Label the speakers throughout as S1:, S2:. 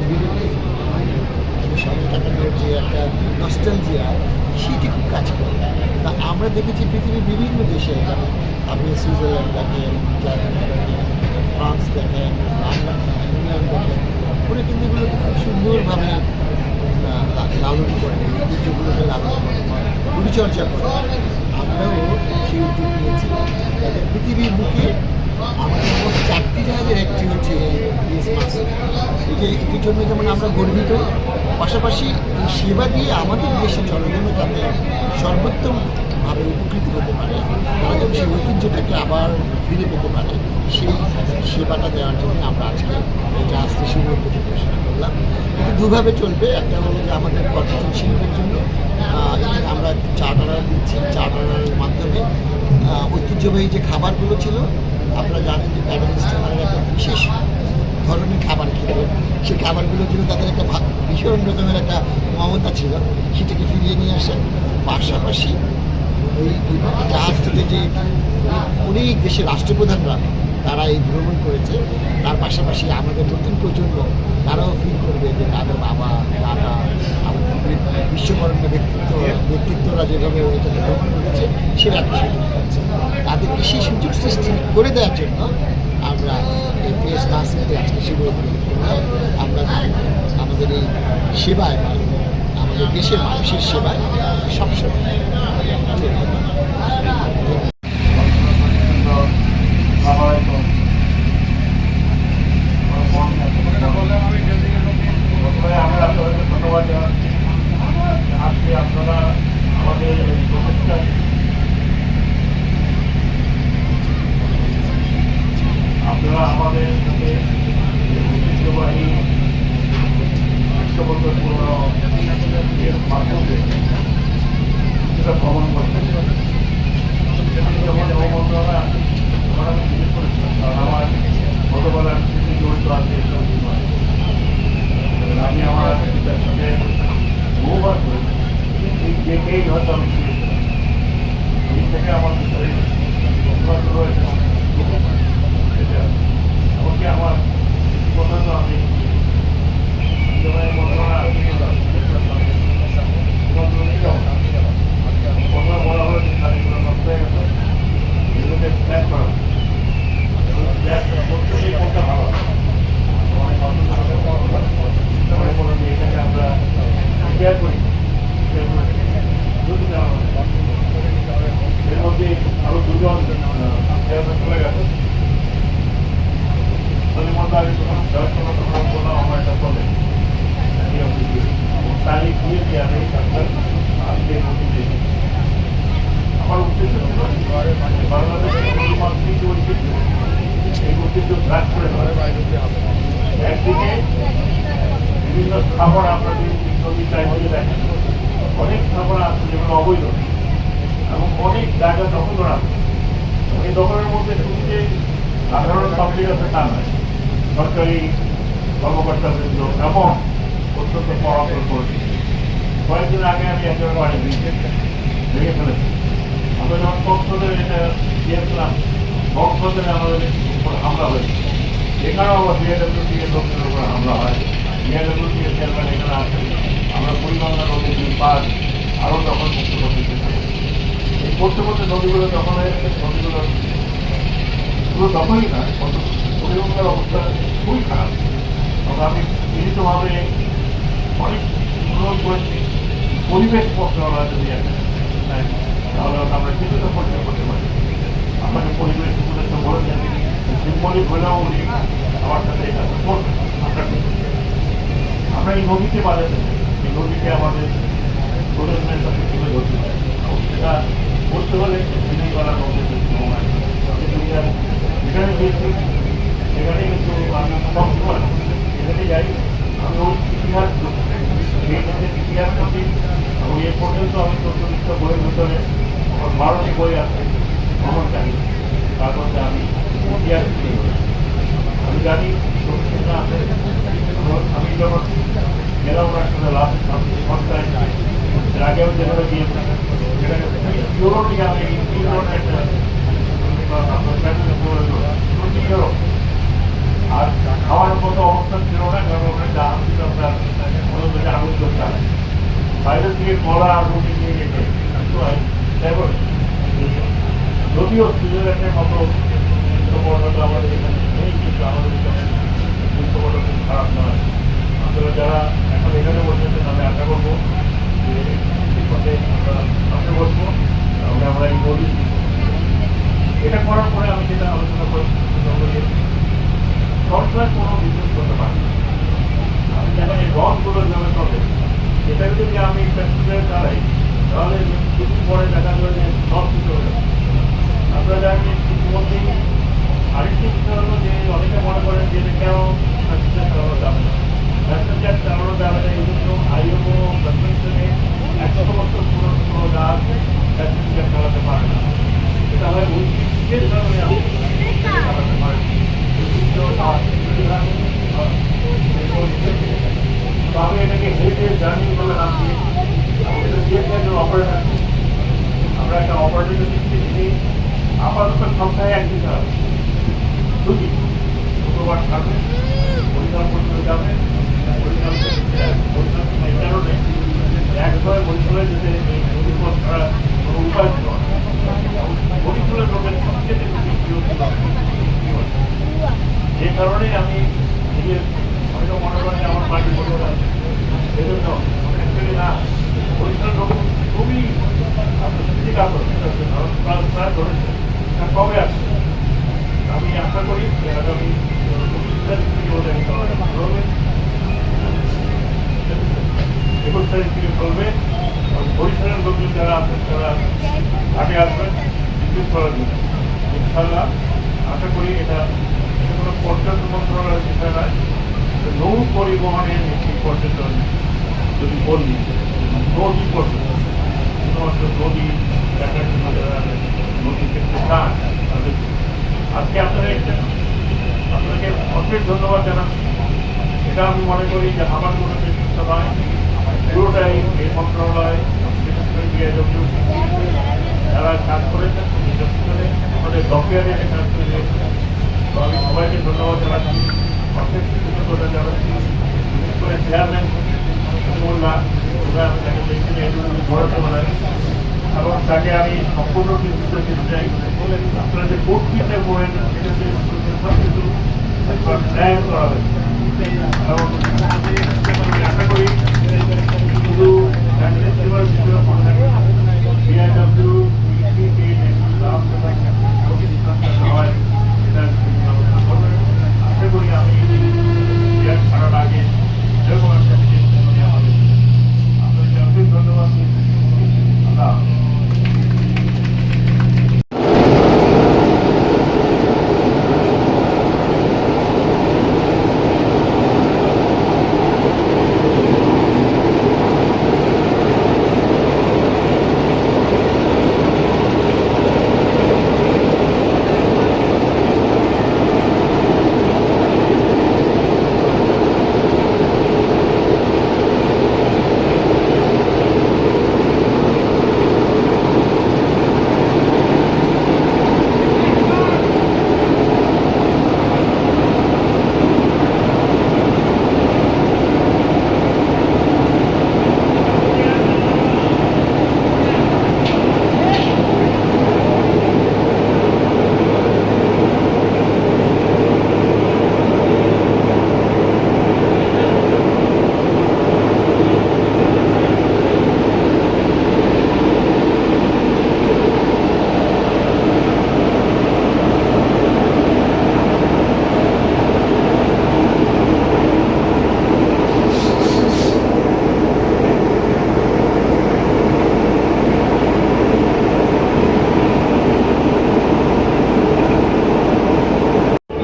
S1: বিরতি যে একটা নস্টালজিয়া সেটি খুব কাজ করে তা আমরা দেখেছি পৃথিবীর বিভিন্ন দেশে আপনি সুইজারল্যান্ড দেখেন জার্মানি দেখেন ফ্রান্স দেখেন, ইংল্যান্ড দেখেন ওরা কিন্তু এগুলোকে খুব সুন্দরভাবে লালন করে ঐতিহ্যগুলোকে লালন করে পরিচর্যা করে আমরাও সেই উদ্যোগ নিয়েছি যাতে পৃথিবীর বুকে আমাদের মোট চারটি জাহাজের একটি হচ্ছে এটি এটির জন্য যেমন আমরা গর্বিত, পাশাপাশি সেবা দিয়ে আমাদের দেশের জনগণও যাতে সর্বোত্তমভাবে উপকৃত হতে পারে তারা যেন সেই ঐতিহ্যটাকে আবার ফিরে পেতে পারে, সেই সেবাটা দেওয়ার জন্য আমরা আজকে এই জাহাজটি শুভ উদ্যোগে ঘোষণা করলাম। এটি দুভাবে চলবে, একটা হলো যে আমাদের পর্যটন শিল্পের জন্য আমরা চার্টার দিচ্ছি। চার্টারের মাধ্যমে ঐতিহ্যবাহী যে খাবারগুলো ছিল আপনারা জানেন যে প্যাডেল স্টিমারের একটা বিশেষ ধরনের খাবার খেত সেই খাবারগুলোর জন্য তাদের একটা ভীষণ রকমের একটা মমতা ছিল। সেটাকে ফিরিয়ে নিয়ে আসে পাশাপাশি ওই জাহাজটাতে যে অনেক দেশের রাষ্ট্রপ্রধানরা তারা এই ভ্রমণ করেছে, তার পাশাপাশি আমাদের নতুন প্রজন্ম তারাও ফিল করবে যে তাদের বাবা, দাদা আমাদের বিশ্বকর্মা ব্যক্তিত্ব, ব্যক্তিত্বরা যেভাবে এটাকে ভ্রমণ করেছে সেটা। সুযোগ পাচ্ছে তাদেরকে সেই সুযোগ সৃষ্টি করে দেওয়ার জন্য আমরা এই প্রেস মাসিতে আজকে সেগুলো আমরা আমাদের এই সেবায় আমাদের দেশের মানুষের সেবায় সবসময়
S2: আমরা আপনাদেরকে ধন্যবাদ জানাচ্ছি আজকে আপনারা আমাদের এই প্রচেষ্টা আপনারা আমাদের সাথে ঐতিহ্যবাহী বিশ্ববন্ধ পুরনো এর মাধ্যমে সেটা ভ্রমণ করতে আমি যখন নবমন্ত্রণালয়ে আসি তখন আমি জিজ্ঞেস করেছিলাম কারণ আমার ছোটবেলার স্মৃতি জড়িত আছে এইসব বিষয়ে আমি আমার পিতার সাথে বহুবার করেছি এই দেখেই হয়তো আমি শিখেছিলাম এই থেকে আমার ভিতরে অভ্যাস রয়েছে এটা এমনকি আমার কথা তো আমি যেভাবে মন্ত্রণা কথা বলা হয়েছে তাদেরগুলো নষ্ট হয়ে গেছে এগুলোকে প্ল্যান করা প্ল্যান প্রত্যেকেই করতে ভালো অনেক মনে করো যে এটাকে আমরা শেয়ার করি শেয়ার করে যদি দেওয়া হয়। এর মধ্যে আরও দুজন চেয়ারম্যান চলে গেছে সলিমন্দার জয়সভা তখন বললাম আমার একটা চলে তারিখ দিয়েছি আমি ডাক্তার আজকে মন্দিরে আমার উদ্দেশ্য ছিল বাংলাদেশের মুসলমানদের যে ঐতিহ্য এই ঐতিহ্য হ্রাস করে ধরে একদিকে বিভিন্ন খাবার আপনাদের ছবি চাইলে দেখেন অনেক খাবার আছে যেগুলো অবৈধ এবং অনেক জায়গা দখল আছে এই দখলের মধ্যে শুধু যে সাধারণ পাবলিক আছে তা নয়, সরকারি কর্মকর্তাবৃন্দ এবং অত্যন্ত পড়াশোনা করেছি কয়েকদিন আগে আমি একজন বাড়ি ভেঙে ফেলেছি। আমরা যখন কক্সবাজারে এটা দিয়েছিলাম কক্সবাজারে আমাদের হামলা হয়েছে। এখানেও আবার বিএডব্লিউটি এর লোকদের উপর হামলা হয়। বিএডব্লিউটি এর চেয়ারম্যান এখানে আসেন আমরা পরিগঙ্গা নদী দুই পার আরও তখন মুক্ত করতে এই করতে করতে নদীগুলো যখন নদীগুলো পুরো দখলই না পরিগঙ্গার অবস্থা খুবই খারাপ। তবে আমি নিহিতভাবে অনেক অনুরোধ করেছি। পরিবেশ মন্ত্রণালয় যদি তাহলে আমরা কিছুটা পরিচয় করতে পারি। আমাকে পরিবেশ উপদেষ্টা বলেছেন, সিম্বলিক হলেও উনি আমার সাথে এটা আমরা এই নদীকে বাজাতে এই নদীকে আমাদের প্রজন্মের সাথে কীভাবে ধরতে পারে সেটা করতে হলে দিনের বেলা নদীর সময় কিন্তু এটা- যেখানে গিয়েছি সেখানে কিন্তু আমি সবসময় যেখানে যাই আমি ওই ইতিহাস খুঁজি। এই দেশের ইতিহাস খুঁজি এবং এ পর্যন্ত আমি চৌচল্লিশটা বইয়ের ভিতরে আমার বারোটি বই আছে ভ্রমণ কাহিনী তার মধ্যে আমি ইতিহাস খুঁজি। আমি জানি দক্ষিণা আছে আমি যখন গেলাম আসলে লাস্ট সপ্তাহে এর আগেও যেভাবে গিয়েছি সেটাকে পিওরটি আমি পিওর একটা আপনার ফ্যামিলি পিওর আর বাইরে থেকে কলা আগুনে নিয়ে গেছে তাই বলে যদিও সুইজারল্যান্ডের মতো সম্পর্কটা আমাদের এখানে নেই, কিন্তু আমাদের খুব খারাপ নয়। আপনারা যারা এখন এখানে বসেছেন আমি আশা করব যে পথে আমরা বসবো, তাহলে আমরা এই বলি এটা করার পরে আমি যেটা আলোচনা করেছি সরকার কোনো বিজনেস করতে পারে। আমি যেখানে রথগুলো যেভাবে চলে সেটাকে যদি আমি প্যাসেঞ্জার চালাই তাহলে দুদিন পরে দেখা যাবে যে সব কিছু হয়ে যাবে। আপনারা আমি এটাকে হেরিটেজ জার্নি বলে নাম দিয়েছি আমরা একটা অপারেটর দিচ্ছি যিনি আপাতত সপ্তাহে একদিন যাবে। দুদিন শুক্রবার থাকবে পরিচালন করতে যাবে পরিচালন এই কারণে একবার বরিশালে যেতে কোনো উপায় ছিল না। লোকের সবচেয়ে যে কারণে আমি নিজের হয়তো মনে করেন আমার বড় আছে সেই অ্যাকচুয়ালি না পরিষ্কার লোক খুবই ঠিক আছে প্রায় প্রায় ধরেছে। তা কবে আসছে আমি আশা করি যে আগামী পঁচিশ তারিখ থেকে ওদের চলবে একুশ তারিখ থেকে চলবে এবং বরিশালের লোকজন যারা আছেন তারা আগে আসবেন বিদ্যুৎ করার জন্য ইনশাল্লাহ আশা করি এটা এটা কোনো পর্যটন মন্ত্রণালয়ের বিষয় নয় এটা নৌ পরিবহনের একটি পর্যটন যদি বলি নদী পর্যটন শুধুমাত্র নদী দেখার জন্য যারা নদী দেখতে চান তাদের আজকে আপনারা এসেছেন আপনাকে অশেষ ধন্যবাদ জানাচ্ছি এটা আমি মনে করি যে আমার কোনো নেতৃত্ব নয় পুরোটাই এই মন্ত্রণালয় বিশেষ করে বিআইডব্লিউ যারা কাজ করেছেন আমাদের ডকিয়ারে কাজ করে তো আমি সবাইকে ধন্যবাদ জানাচ্ছি। অশেষ কৃতজ্ঞতা জানাচ্ছি। বিশেষ করে চেয়ারম্যান মোল্লা ওরা আমি তাকে দেখছি ঘোরাতে পারেন এবং তাকে আমি সম্পূর্ণ কৃতিত্ব দিতে চাই আপনারা যে বক্তৃতা করেন সেটাতে সব কিছু করা হয়েছে। আশা করি শুধু সেবার বিষয়ে মনে বিআইডব্লিউ হয় সেটা ব্যবস্থা করবেন আশা করি আমি বিরাট ছাড়ার আগে এরকম একটা বিশেষ উন্নতি আমাদের আপনাদেরকে অশেষ ধন্যবাদ আল্লাহ হাফেজ।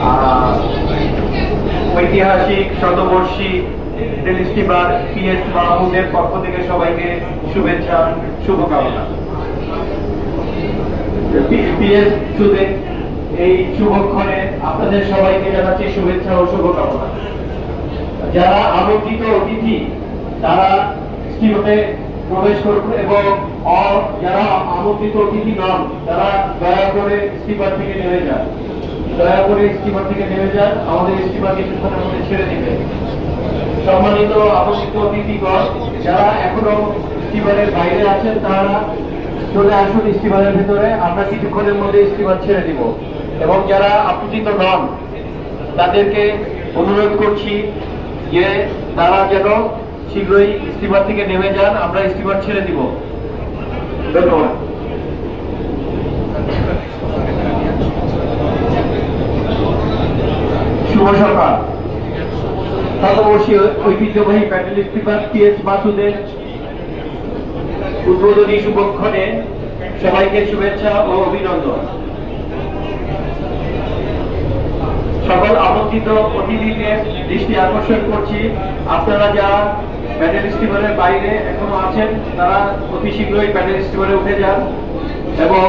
S3: আহ, ঐতিহাসিক শতবর্ষী রেল স্টিমার পিএস মাহমুদের পক্ষ থেকে সবাইকে শুভেচ্ছা, শুভকামনা। এই শুভক্ষণে আপনাদের সবাইকে জানাচ্ছি শুভেচ্ছা ও শুভকামনা। যারা আমন্ত্রিত অতিথি, তারা স্টিমে প্রবেশ করুন এবং যারা আমন্ত্রিত অতিথি নন, তারা দয়া করে স্টিমার থেকে নেমে যান। দয়া করে স্টিমার থেকে নেমে যান। আমাদের স্টিমার কিছুক্ষণের মধ্যে ছেড়ে দিবে সম্মানিত আমন্ত্রিত অতিথিগণ, যারা এখনও স্টিমারের বাইরে আছেন, তারা চলে আসুন স্টিমারের ভিতরে। আমরা কিছুক্ষণের মধ্যে স্টিমার ছেড়ে দিব। এবং যারা আপত্তিত নন, তাদেরকে অনুরোধ করছি যে তারা যেন শীঘ্রই স্টিমার থেকে নেমে যান। আমরা স্টিমার ছেড়ে দিব। ধন্যবাদ। শুভ সকাল শতবর্ষী ঐতিহ্যবাহী প্যাটেল স্পিকার পি এস মাসুদের উদ্বোধনী শুভক্ষণে সবাইকে শুভেচ্ছা ও অভিনন্দন। সকল আমন্ত্রিত অতিথিদের দৃষ্টি আকর্ষণ করছি। আপনারা যারা প্যানেল স্টিমারের বাইরে এখনও আছেন, তারা অতি শীঘ্রই প্যানেল স্টিমারে উঠে যান এবং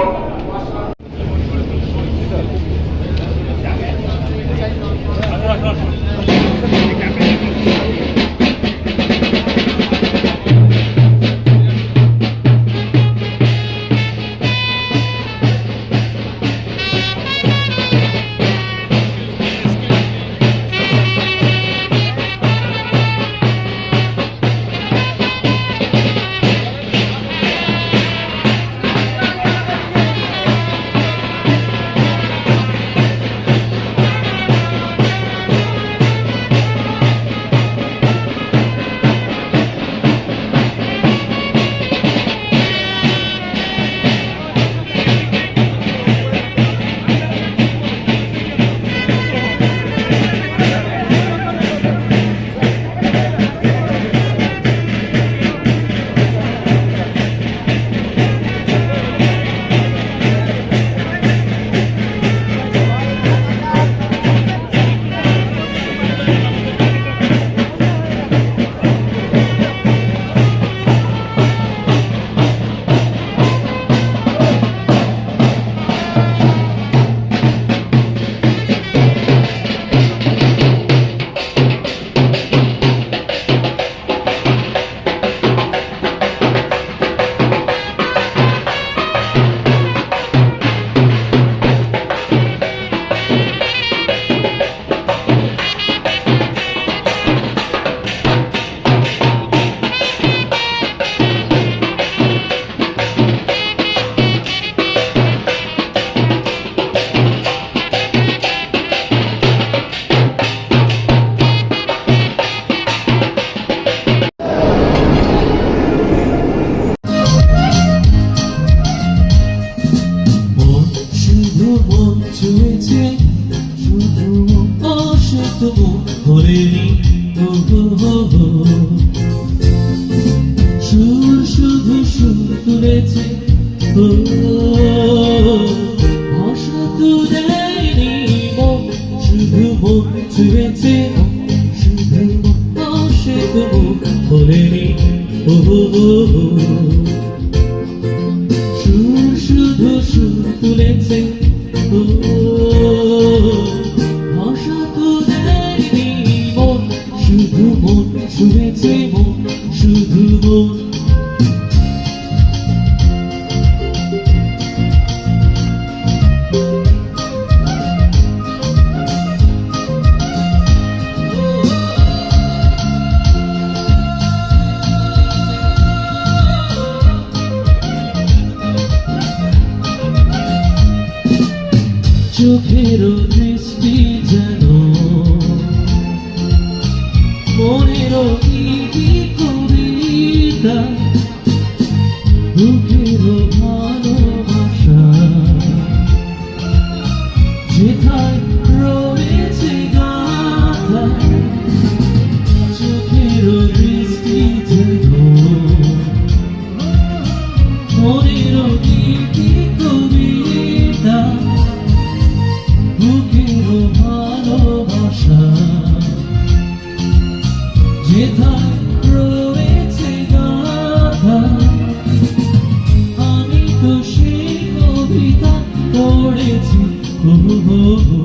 S4: হো হো। সুর, শুধু সুর তুলেছে ভাষা তো দেয়নি মন, শুধু মন ছুঁয়েছে শুধু অসত মন ভরেনি ও। সুর, শুধু সুর তুলেছে ও Oh. ooh, ooh.